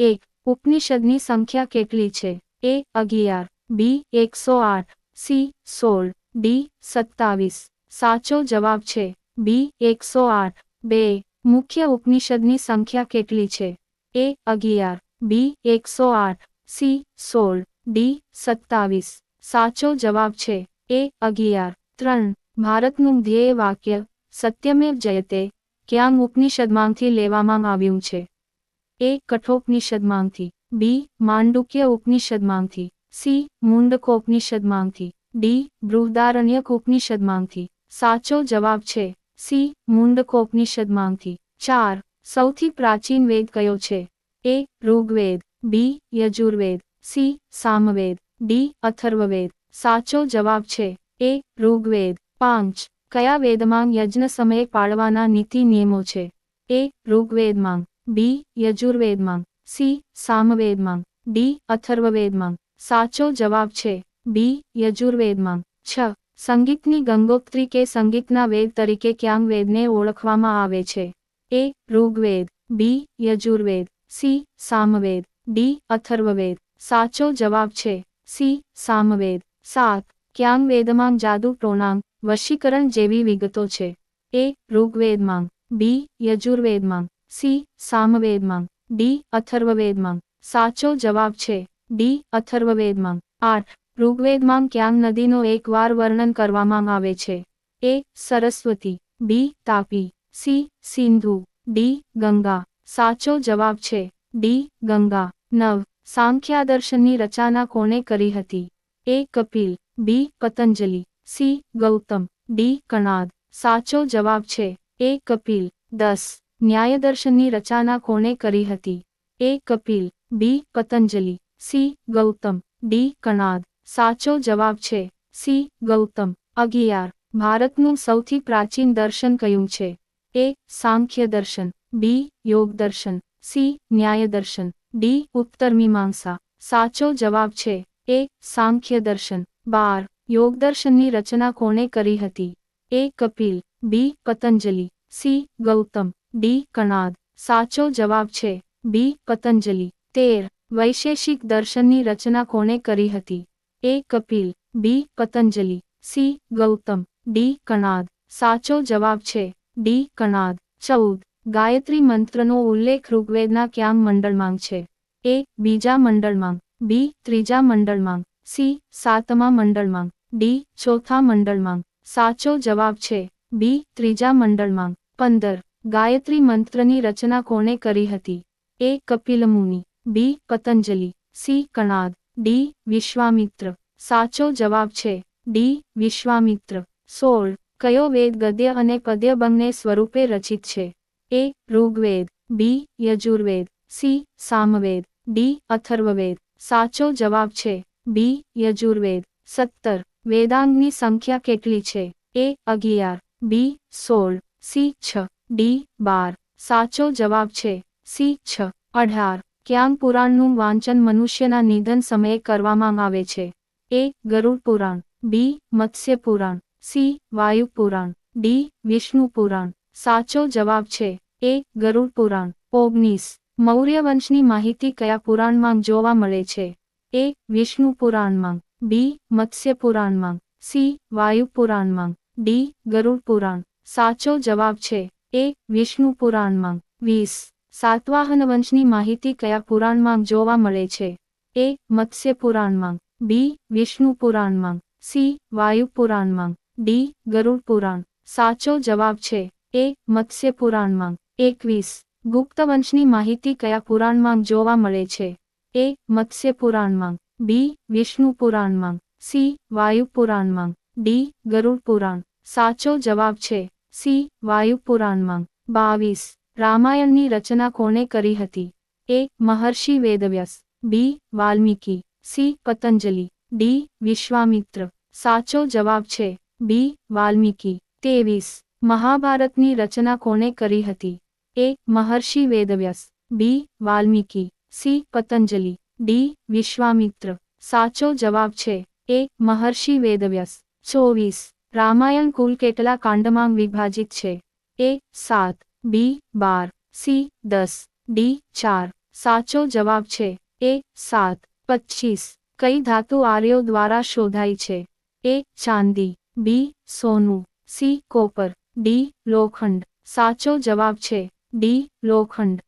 એક, ઉપનિષદની સંખ્યા કેટલી છે? એ, અગિયાર. બી, એકસો આઠ. સી, સોળ. ડી, સત્તાવીસ. સાચો જવાબ છે. બી, એકસો આઠ. બે, મુખ્ય ઉપનિષદની સંખ્યા કેટલી છે? એ, અગિયાર. બી, એકસો આઠ. સી, સોળ. ડી, સત્તાવીસ. સાચો જવાબ છે. એ, અગિયાર. ત્રણ, ભારતનું ધ્યેય વાક્ય, સત્યમેવ જયતે ક્યાં ઉપનિષદમાંથી લેવામાં આવ્યું છે. એ કઠોપનિષદમાંથી. બી, માંડુક્ય ઉપનિષદમાંથી. સી, મુંડકોપનિષદમાંથી. ડી બૃહદારણ્યક ઉપનિષદમાંથી સાચો જવાબ છે. સી, મુંડકોપનિષદમાંથી. ચાર, સૌથી પ્રાચીન વેદ કયો છે? A, Rigveda. B, Yajurveda. C, Samaveda. D, Atharvaveda. સાચો જવાબ છે. એ, ઋગ્વેદ. પાંચ, કયા વેદમાં યજ્ઞ સમયે પાળવાના નીતિ નિયમો છે? એ, ઋગ્વેદમાં. બી, યજુર્વેદમાં. સી, સામવેદમાં. ડી, અથર્વવેદમાં. સાચો જવાબ છે. બી, યજુર્વેદમાં. છ, સંગીતની ગંગોત્રી કે સંગીતના વેદ તરીકે ક્યાંગ વેદને ઓળખવામાં આવે છે. A, Rigveda. B, Yajurveda. C, Samaveda. D, Atharvaveda. સાચો જવાબ છે. સી, સામવેદ. સાત ક્યાંગ વેદમાં જાદુ ટોણાંગ વશીકરણ જેવી વિગતો છે. એ, ઋગ્વેદમાં. બી, યજુર્વેદમાં. સી, સામવેદમાં. ડી, અથર્વવેદમાં. સાચો જવાબ છે. ડી, અથર્વવેદમાં. આઠ ઋગ્વેદમાં ક્યાં નદીનો એકવાર વર્ણન કરવામાં આવે છે? A, Saraswati. B, Tapi. C, Sindhu. D, Ganga. સાચો જવાબ છે. ડી, ગંગા. નવ, સાંખ્યાદર્શનની રચના કોણે કરી હતી? A, Kapil. B, Patanjali. C, Gautam. D, Kanad. સાચો જવાબ છે. એ, કપિલ. દસ. ન્યાયદર્શનની રચના કોણે કરી હતી? A Kapil, B Patanjali, C Gautam, D Kanad. સાચો જવાબ છે, સી ગૌતમ. અગિયાર. ભારતનું સૌથી પ્રાચીન દર્શન કયું છે? એ સાંખ્ય દર્શન, બી યોગ દર્શન, સી ન્યાય દર્શન ડી ઉત્તર મીમાંસા. સાચો જવાબ છે, એ સાંખ્ય દર્શન. બાર. યોગ દર્શનની રચના કોણે કરી હતી? A Kapil, B Patanjali, C Gautam. D Kanad. સાચો જવાબ છે બી. પતંજલિ. તેર. વૈશેષિક દર્શનની રચના કોણે કરી હતી? A. Kapil. B. Patanjali. C. Gautam. D. Kanad. સાચો જવાબ છે ડી. કણાદ. ચૌદ. ગાયત્રી મંત્રનો ઉલ્લેખ ઋગ્વેદના ક્યાં મંડળમાં છે? એ. બીજા મંડળમાં. બી. ત્રીજા મંડળમાં. સી. સાતમા મંડળમાં. ડી. ચોથા મંડળમાં. સાચો જવાબ છે બી. ત્રીજા મંડળમાં. પંદર. ગાયત્રી મંત્રની રચના કોણે કરી હતી? A. Kapilmuni, B. Patanjali, C. Kanad, D. Vishwamitra. સાચો જવાબ છે, ડી. વિશ્વામિત્ર. સોળ. કયો વેદ ગદ્ય અને પદ્ય બંને સ્વરૂપે રચિત છે? A. Rigveda, B. Yajurveda, C. Samaveda, D. Atharvaveda. સાચો જવાબ છે, બી. યજુર્વેદ. સત્તર. વેદાંગની સંખ્યા કેટલી છે? એ. અગિયાર. બી. સોળ. સી. છ. ડી, બાર. સાચો જવાબ છે. સી, છ. અઢાર. ક્યાં પુરાણનું વાંચન મનુષ્યના નિધન સમયે કરવામાં આવે છે. એ, ગરુડ પુરાણ. બી, મત્સ્ય પુરાણ. સી, વાયુ પુરાણ. ડી, વિષ્ણુ પુરાણ. સાચો જવાબ છે. એ, ગરુડ પુરાણ. ઓગણીસ. મૌર્ય વંશની માહિતી કયા પુરાણમાં જોવા મળે છે? એ, વિષ્ણુ પુરાણમાં. બી, મત્સ્ય પુરાણમાં. સી, વાયુ પુરાણમાં. ડી, ગરુડ પુરાણ. સાચો જવાબ છે. એ વિષ્ણુ પુરાણમાં. વીસ. સાતવાહન વંશની માહિતી કયા પુરાણમાં જોવા મળે છે? એ મત્સ્ય પુરાણમાં. બી વિષ્ણુ પુરાણમાં. સી વાયુ પુરાણમાં. ડી ગરુડ પુરાણ. સાચો જવાબ છે એ મત્સ્ય પુરાણમાં. એકવીસ. ગુપ્ત વંશની માહિતી કયા પુરાણમાં જોવા મળે છે? એ મત્સ્ય પુરાણમાં. બી વિષ્ણુ પુરાણમાં. સી વાયુ પુરાણમાં. ડી ગરુડ પુરાણ. સાચો જવાબ છે સી. વાયુ પુરાણમાં બાવીસ. રામાયણની રચના કોણે કરી હતી? A. Maharshi Vedvyas. B. Valmiki. C. Patanjali. D. Vishwamitra. સાચો જવાબ છે બી. વાલ્મીકી. તેવીસ મહાભારતની રચના કોણે કરી હતી? A. Maharshi Vedvyas. B. Valmiki. C. Patanjali. D. Vishwamitra. સાચો જવાબ છે એ. મહર્ષિ વેદવ્યાસ. ચોવીસ. રામાયણ કુલ કેટલા કાંડમાં વિભાજિત છે? એ, સાત. બી, બાર. સી, દસ. ડી, ચાર. સાચો જવાબ છે. એ, સાત. પચીસ કઈ ધાતુ આર્યો દ્વારા શોધાઈ છે? એ, ચાંદી. બી, સોનું. C, copper. ડી, લોખંડ. સાચો જવાબ છે. ડી, લોખંડ.